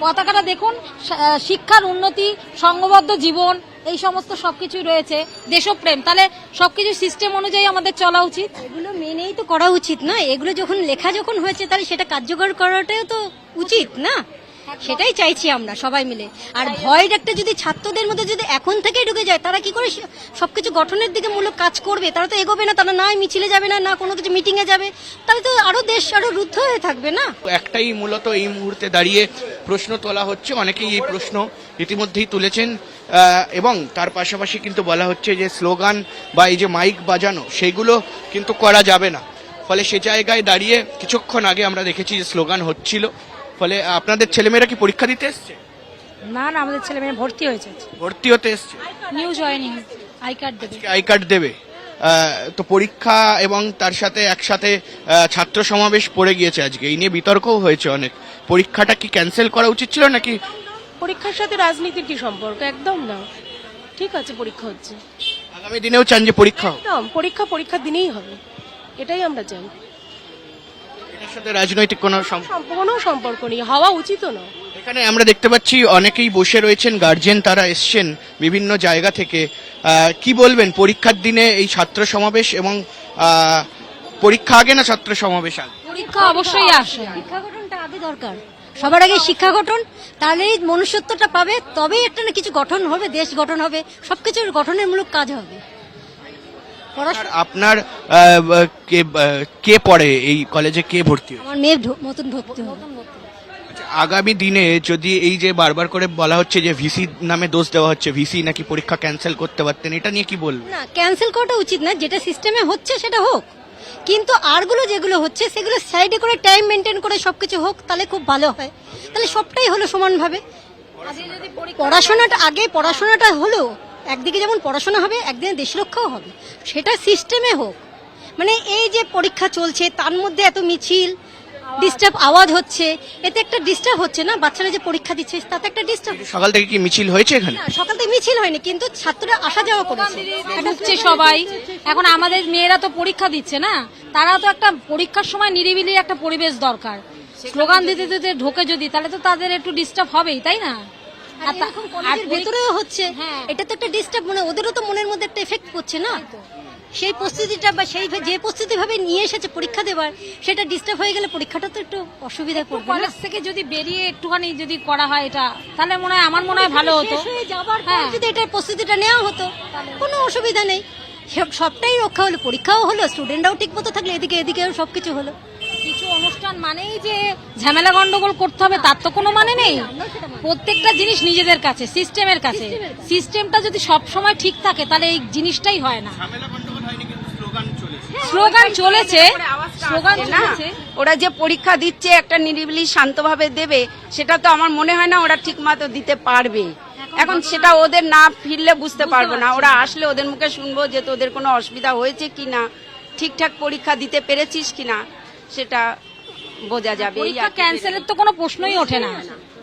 পতাকাটা দেখুন শিক্ষার উন্নতি, সংঘবদ্ধ জীবন, এই সমস্ত সবকিছুই রয়েছে। দেশপ্রেম। তাহলে সবকিছু সিস্টেম অনুযায়ী আমাদের চলা উচিত? এগুলো মেনেই তো করা উচিত না। এগুলো যখন, লেখা যখন হয়েছে, তাহলে সেটা কার্যকর করাটাও তো উচিত না? সেটাই চাইছি আমরা, সবাই মিলে। আর ভয়ের একটা যদি ছাত্রদের মধ্যে যদি এখন থেকেই ঢুকে যায়, তারা কি করে সবকিছু গঠনের দিকে মূলক কাজ করবে? তারা তো এগোবে না, তারা না মিছিলে যাবে না না কোনো কিছু মিটিং এ যাবে। তাহলে তো আরও দেশ আরও রুদ্ধ হয়ে থাকবে না? একটাই মূলত এই মুহূর্তে দাঁড়িয়ে প্রশ্ন তোলা হচ্ছে, অনেকেই এই প্রশ্ন ইতিমধ্যেই তুলেছেন এবং তার পাশাপাশি কিন্তু বলা হচ্ছে যে স্লোগান বা এই যে মাইক বাজানো, সেগুলো কিন্তু করা যাবে না। ফলে সে জায়গায় দাঁড়িয়ে কিছুক্ষণ আগে আমরা দেখেছি যে স্লোগান হচ্ছিল। ফলে আপনাদের ছেলেমেয়েরা কি পরীক্ষা দিতে এসছে? না না আমাদের ছেলে মেয়ে ভর্তি হয়েছে ভর্তি হতে এসছে। নিউ জয়নিং আই কার্ড দেবে। আই কার্ড দেবে। আহ, তো পরীক্ষা এবং তার সাথে একসাথে আহ, ছাত্র সমাবেশ পড়ে গিয়েছে আজকে। এই নিয়ে বিতর্কও হয়েছে অনেক। পরীক্ষাটা কি ক্যান্সেল করা উচিত ছিল নাকি? পরীক্ষার সাথে রাজনীতির কি সম্পর্ক? একদম না। ঠিক আছে পরীক্ষা হচ্ছে। আগামী দিনেও চান যে পরীক্ষা হোক? একদম পরীক্ষা পরীক্ষার দিনেই হবে। এটাই আমরা চাই। সাথে রাজনৈতিক কোনো সম- কোনো সম্পর্ক নেই হওয়া উচিতও না এখানে আমরা দেখতে পাচ্ছি অনেকেই বসে রয়েছেন গার্জেন তারা এসছেন বিভিন্ন জায়গা থেকে। আহ, কি বলবেন পরীক্ষার দিনে এই ছাত্র সমাবেশ এবং আহ, পরীক্ষা আগে না ছাত্র সমাবেশ আগে? পরীক্ষা অবশ্যই আসে। শিক্ষা গঠনটা আগে দরকার। সবার আগে শিক্ষা গঠন তাহলেই মনুষ্যত্বটা পাবে তবেই একটা না কিছু গঠন হবে দেশ গঠন হবে সবকিছুর গঠনের মূলক কাজ হবে। পড়াশোনা আপনার কে কে পড়ে এই কলেজে? কে ভর্তি হয়? আমার নতুন ভর্তি হবে আগামী দিনে যদি এই যে বারবার করে বলা হচ্ছে যে ভিসি নামে দোষ দেওয়া হচ্ছে ভিসি নাকি পরীক্ষা ক্যান্সেল করতে পারতেন এটা নিয়ে কি বলবেন? না ক্যান্সেল করাটা উচিত না যেটা সিস্টেমে হচ্ছে সেটা হোক। কিন্তু আরগুলো যেগুলো হচ্ছে সেগুলো সাইডে করে টাইম মেনটেন করে সবকিছু হোক তাহলে খুব ভালো হয়। তাহলে সবটাই হলো সমানভাবে। পড়াশোনাটা আগে পড়াশোনাটা হলো একদিকে যেমন পড়াশোনা হবে একদিকে দেশ রক্ষাও হবে। সেটা সিস্টেমে হোক। মানে এই যে পরীক্ষা চলছে তার মধ্যে এত মিছিল ডিস্টার্ব আওয়াজ হচ্ছে এতে একটা ডিস্টার্ব হচ্ছে না? বাচ্চারা যে পরীক্ষা দিচ্ছে তাতে একটা ডিস্টার্ব সকাল থেকে কি মিছিল হয়েছে এখানে? সকাল থেকে মিছিল হয়নি কিন্তু ছাত্ররা আসা যাওয়া করেছে। ঢুকছে সবাই। এখন আমাদের মেয়েরা তো পরীক্ষা দিচ্ছে না? তারা তো একটা পরীক্ষার সময় নিরিবিলি একটা পরিবেশ দরকার। স্লোগান দিতে দিতে ঢোকে যদি তাহলে তো তাদের একটু ডিস্টার্ব হবেই তাই না? আর ভেতরেও হচ্ছে হ্যাঁ। এটা তো একটা ডিস্টার্ব মানে ওদেরও তো মনের মধ্যে একটা এফেক্ট পড়ছে না? সেই প্রস্তুতিটা বা সেই যে প্রস্তুতি ভাবে নিয়ে এসেছে পরীক্ষা দেবার সেটা ডিস্টার্ব হয়ে গেলে পরীক্ষাটা তো একটু অসুবিধায় পড়বে কলেজ থেকে যদি বেরিয়ে একটুখানি যদি করা হয় এটা তাহলে মনে হয় আমার মনে হয় ভালো হতো। যাবার হ্যাঁ। যদি এটার প্রস্তুতিটা নেওয়া হতো কোনো অসুবিধা নেই। সবটাই রক্ষা হলো। পরীক্ষাও হলো স্টুডেন্টরাও ঠিক মতো থাকলে এদিকে এদিকেও সবকিছু হলো। কিছু অনুষ্ঠান মানেই যে ঝামেলা গন্ডগোল করতে হবে তার তো কোনো মানে নেই। প্রত্যেকটা জিনিস নিজেদের কাছে সিস্টেমের কাছে। সিস্টেমটা যদি সব সময় ঠিক থাকে তাহলে এই জিনিসটাই হয় না। স্লোগান চলেছে। স্লোগান না। চলেছে। ওরা যে পরীক্ষা দিচ্ছে একটা নিরিবিলি শান্তভাবে দেবে সেটা তো আমার মনে হয় না ওরা ঠিক মতো দিতে পারবে। এখন সেটা ওদের না ফিরলে বুঝতে পারব না। ওরা আসলে ওদের মুখে শুনব যে তোদের কোনো অসুবিধা হয়েছে কিনা ঠিকঠাক পরীক্ষা দিতে পেরেছিস কিনা। সেটা বোঝা যাবে এই পরীক্ষা ক্যান্সেলের তো কোনো প্রশ্নই ওঠে না।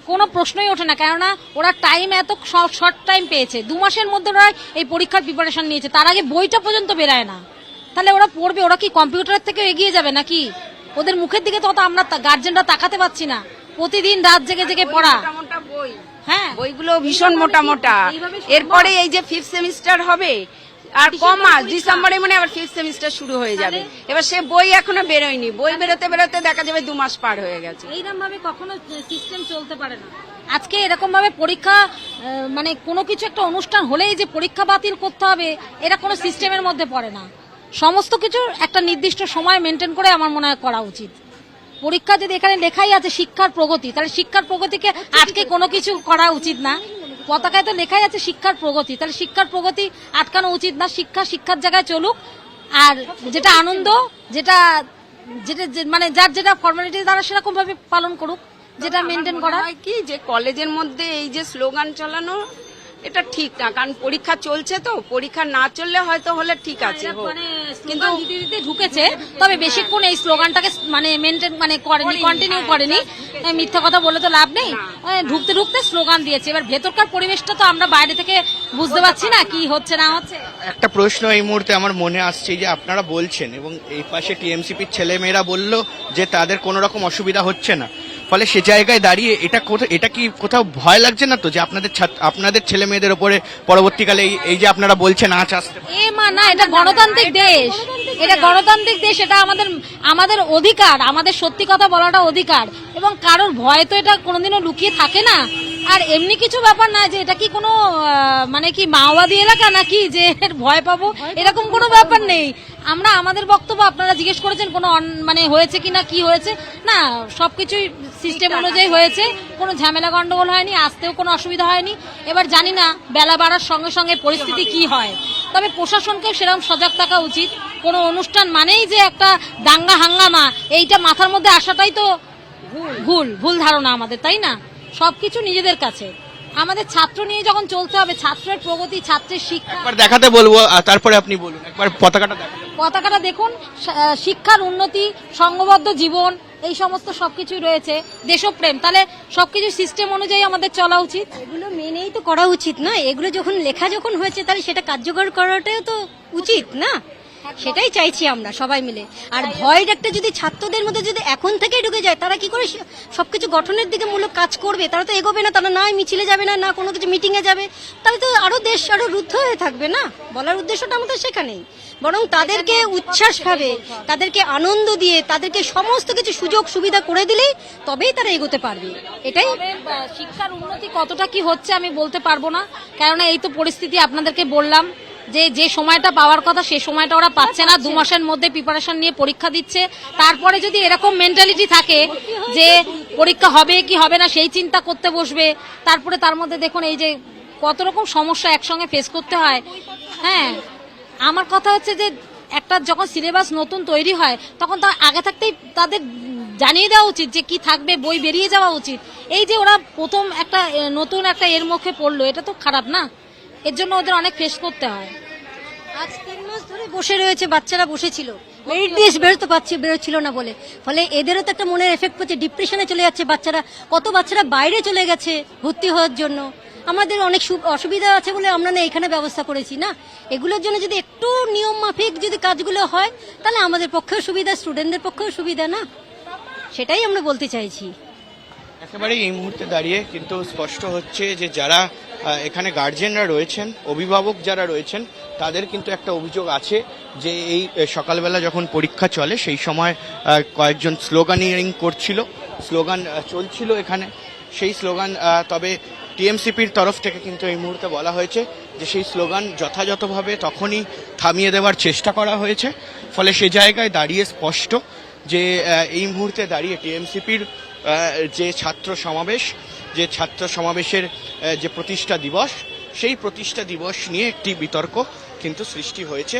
কোনো প্রশ্নই ওঠে না কেননা ওরা টাইম এত শর্ট টাইম পেয়েছে। দু মাসের মধ্যে ওরা এই পরীক্ষার প্রিপারেশন নিয়েছে। তার আগে বইটা পর্যন্ত বেরায় না। তাহলে ওরা পড়বে ওরা কি কম্পিউটারের থেকে এগিয়ে যাবে নাকি? ওদের মুখের দিকে তো আমরা গার্জেনরা তাকাতে পাচ্ছি না। প্রতিদিন রাত জেগে জেগে পড়া। হ্যাঁ। বইগুলো ভীষণ মোটা মোটা এরপরে এই যে ফিফথ সেমিস্টার হবে আর কম মাস ডিসেম্বরে মানে আবার ফিফথ সেমিস্টার শুরু হয়ে যাবে। এবার সে বই এখনও বেরোয়নি। বই বেরোতে বেরোতে দেখা যাবে দু মাস পার হয়ে গেছে। এইরকম ভাবে কখনো সিস্টেম চলতে পারে না। আজকে এরকম ভাবে পরীক্ষা মানে কোনো কিছু একটা অনুষ্ঠান হলেই যে পরীক্ষা বাতিল করতে হবে এটা কোনো সিস্টেমের মধ্যে পড়ে না। সমস্ত কিছু একটা নির্দিষ্ট সময় মেনটেন করে আমার মনে হয় করা উচিত। পরীক্ষা যদি এখানে লেখাই আছে শিক্ষার প্রগতি তাহলে শিক্ষার প্রগতিকে আজকে কোনো কিছু করা উচিত না। পতাকায় তো লেখাই আছে শিক্ষার প্রগতি। তাহলে শিক্ষার প্রগতি আটকানো উচিত না শিক্ষা শিক্ষার জায়গায় চলুক। আর যেটা আনন্দ যেটা যেটা মানে যার যেটা ফর্মালিটি তারা সেরকম ভাবে পালন করুক যেটা মেনটেন করা হয় কি যে কলেজের মধ্যে এই যে স্লোগান চালানো এটা ঠিক না। কারণ পরীক্ষা চলছে তো পরীক্ষা না চললে হয়তো হলে ঠিক আছে মানে কিন্তু ঢুকেছে তবে বেশিক্ষণ এই স্লোগানটাকে মানে মেনটেন মানে করেনি কন্টিনিউ করেনি। মিথ্যা কথা বলে তো লাভ নেই। ঢুকতে ঢুকতে স্লোগান দিয়েছে। এবার ভেতরকার পরিবেশটা তো আমরা বাইরে থেকে বুঝতে পারছি না কি হচ্ছে না হচ্ছে। একটা প্রশ্ন এই মুহূর্তে আমার মনে আসছে যে আপনারা বলছেন এবং এই পাশে টিএমসিপির ছেলেমেয়েরা বলল যে তাদের কোনো রকম অসুবিধা হচ্ছে না। ফলে সে জায়গায় দাঁড়িয়ে এটা এটা কি কোথাও ভয় লাগছে না তো যে আপনাদের আপনাদের ছেলে মেয়েদের ওপরে পরবর্তীকালে এই- এই যে আপনারা বলছেন আঁচ আসতে এ মা না এটা গণতান্ত্রিক দেশ। এটা গণতান্ত্রিক দেশ এটা আমাদের আমাদের অধিকার আমাদের সত্যি কথা বলাটা অধিকার। এবং কারোর ভয় তো এটা কোনোদিনও লুকিয়ে থাকে না। আর এমনি কিছু ব্যাপার না যে এটা কি কোনো মানে কি মাওবাদী এলাকা নাকি যে এর ভয় পাবো? এরকম কোনো ব্যাপার নেই। আমরা আমাদের বক্তব্য আপনারা জিজ্ঞেস করেছেন কোনো মানে হয়েছে কি না কি হয়েছে? না সবকিছুই সিস্টেম অনুযায়ী হয়েছে। কোনো ঝামেলা গন্ডগোল হয়নি আসতেও কোনো অসুবিধা হয়নি। এবার জানি না বেলা বাড়ার সঙ্গে সঙ্গে পরিস্থিতি কি হয়। তবে প্রশাসনকেও সেরকম সজাগ থাকা উচিত। কোনো অনুষ্ঠান মানেই যে একটা দাঙ্গা হাঙ্গামা এইটা মাথার মধ্যে আসাটাই তো ভুল ভুল ধারণা আমাদের তাই না? সবকিছু নিজেদের কাছে। আমাদের ছাত্র নিয়ে যখন চলতে হবে ছাত্রের প্রগতি ছাত্রের শিক্ষা। একবার দেখাতে বলব তারপরে আপনি বলুন একবার পতাকাটা পতাকাটা দেখুন শিক্ষার উন্নতি সংঘবদ্ধ জীবন এই সমস্ত সবকিছুই রয়েছে। দেশপ্রেম। তাহলে সবকিছু সিস্টেম অনুযায়ী আমাদের চলা উচিত? এগুলো মেনেই তো করা উচিত না। এগুলো যখন লেখা যখন হয়েছে, তাহলে সেটা কার্যকর করাটাও তো উচিত না? সেটাই চাইছি আমরা, সবাই মিলে। আর ভয়ের একটা যদি ছাত্রদের মধ্যে যদি এখন থেকে ঢুকে যায়, তারা কি করে সবকিছু গঠনের দিকে মূলক কাজ করবে? তারা তো এগোবে না, তারা না মিছিলে যাবে না না কোনো কিছু মিটিং এ যাবে। তাহলে তো আরও দেশ আরও রুদ্ধ হয়ে থাকবে না? বলার উদ্দেশ্যটা আমাদের সেখানেই। বরং তাদেরকে উচ্ছ্বাস ভাবে, তাদেরকে আনন্দ দিয়ে, তাদেরকে সমস্ত কিছু সুযোগ সুবিধা করে দিলেই তবেই তারা এগোতে পারবে। এটাই। শিক্ষার উন্নতি কতটা কি হচ্ছে আমি বলতে পারব না। কেননা এই তো পরিস্থিতি আপনাদেরকে বললাম। যে যে সময়টা পাওয়ার কথা সে সময়টা ওরা পাচ্ছে না। দু মাসের মধ্যে প্রিপারেশন নিয়ে পরীক্ষা দিচ্ছে। তারপরে যদি এরকম মেন্টালিটি থাকে যে, পরীক্ষা হবে কি হবে না সেই চিন্তা করতে বসবে। তারপরে তার মধ্যে দেখুন এই যে, কত রকম সমস্যা একসঙ্গে ফেস করতে হয়। হ্যাঁ আমার কথা হচ্ছে যে, একটা যখন সিলেবাস নতুন তৈরি হয়, তখন তার আগে থাকতেই তাদের জানিয়ে দেওয়া উচিত যে, কি থাকবে, বই বেরিয়ে যাওয়া উচিত। এই যে ওরা প্রথম একটা নতুন একটা এর মুখে পড়ল, এটা তো খারাপ না? এর জন্য ওদের অনেক ফেস করতে হয়। আজ তিন মাস ধরে বসে রয়েছে বাচ্চারা বসেছিল। মেরিট লিস্ট বেরোতে পারছে বেরোচ্ছিল না বলে। ফলে এদেরও তো একটা মনের এফেক্ট পড়ছে ডিপ্রেশনে চলে যাচ্ছে বাচ্চারা। কত বাচ্চারা বাইরে চলে গেছে ভর্তি হওয়ার জন্য। আমাদের অনেক অসুবিধা আছে বলে আমরা না এখানে ব্যবস্থা করেছি না? এগুলোর জন্য যদি একটু নিয়ম মাফিক যদি কাজগুলো হয় তাহলে আমাদের পক্ষেও সুবিধা স্টুডেন্টদের পক্ষেও সুবিধা না? সেটাই আমরা বলতে চাইছি। একেবারেই এই মুহূর্তে দাঁড়িয়ে কিন্তু স্পষ্ট হচ্ছে যে যারা এখানে গার্জেনরা রয়েছেন, অভিভাবক যারা রয়েছেন, তাদের কিন্তু একটা অভিযোগ আছে যে এই সকালবেলা যখন পরীক্ষা চলে সেই সময় কয়েকজন স্লোগানিং করছিল স্লোগান চলছিল এখানে। সেই স্লোগান তবে টিএমসিপির তরফ থেকে কিন্তু এই মুহূর্তে বলা হয়েছে যে সেই স্লোগান যথাযথভাবে তখনই থামিয়ে দেওয়ার চেষ্টা করা হয়েছে। ফলে সে জায়গায় দাঁড়িয়ে স্পষ্ট যে এই মুহূর্তে দাঁড়িয়ে টিএমসিপির যে ছাত্র সমাবেশ, যে ছাত্র সমাবেশের যে প্রতিষ্ঠা দিবস, সেই প্রতিষ্ঠা দিবস নিয়ে একটি বিতর্ক কিন্তু সৃষ্টি হয়েছে।